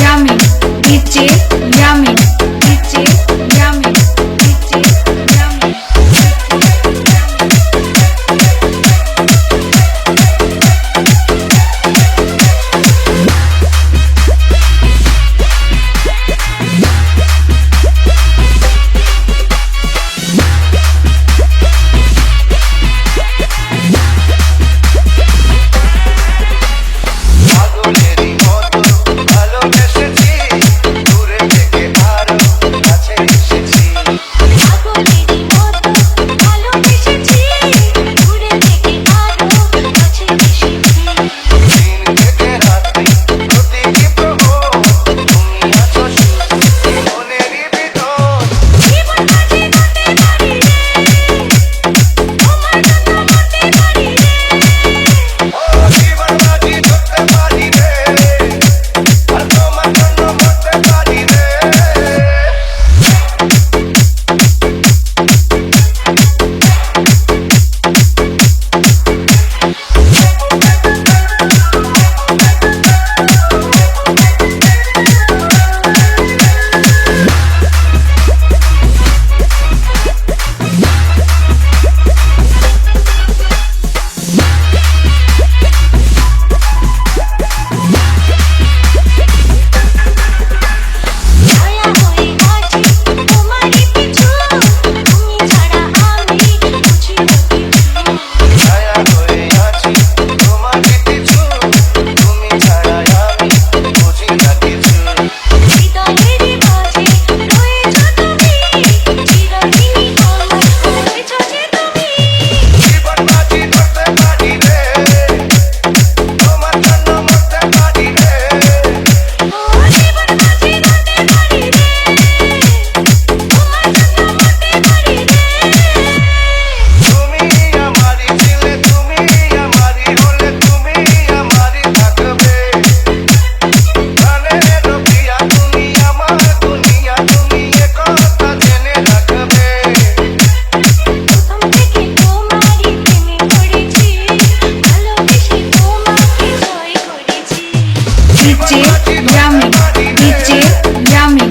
yummy, it's yummy, it's Aquí yummy বিচে yummy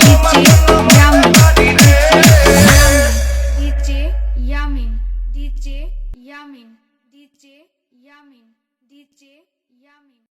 বিচে yummy ডিচে ইয়ামিন ডিচে ইয়ামিন ডিচে ইয়ামিন ডিচে ইয়ামিন